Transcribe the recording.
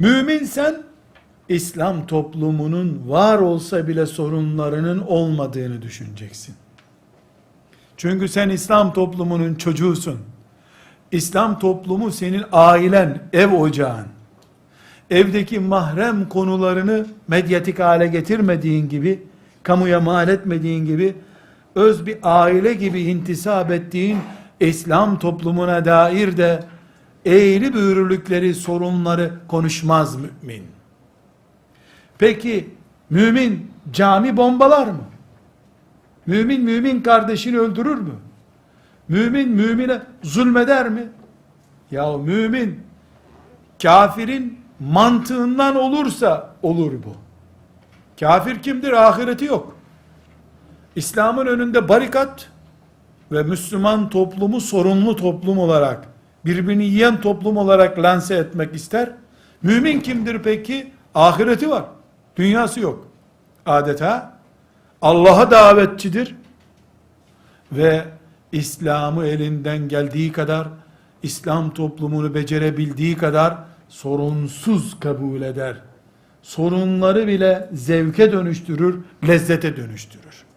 Müminsen İslam toplumunun var olsa bile sorunlarının olmadığını düşüneceksin. Çünkü sen İslam toplumunun çocuğusun. İslam toplumu senin ailen, ev ocağın. Evdeki mahrem konularını medyatik hale getirmediğin gibi, kamuya mal etmediğin gibi, öz bir aile gibi intisap ettiğin İslam toplumuna dair de eğri büğrülükleri, sorunları konuşmaz mümin. Peki mümin cami bombalar mı? Mümin mümin kardeşini öldürür mü? Mümin mümine zulmeder mi? Ya mümin kafirin mantığından olursa olur bu. Kafir kimdir? Ahireti yok. İslam'ın önünde barikat ve Müslüman toplumu sorunlu toplum olarak, birbirini yiyen toplum olarak lanse etmek ister. Mümin kimdir peki? Ahireti var. Dünyası yok. Adeta Allah'a davetçidir ve İslam'ı elinden geldiği kadar, İslam toplumunu becerebildiği kadar sorunsuz kabul eder. Sorunları bile zevke dönüştürür, lezzete dönüştürür.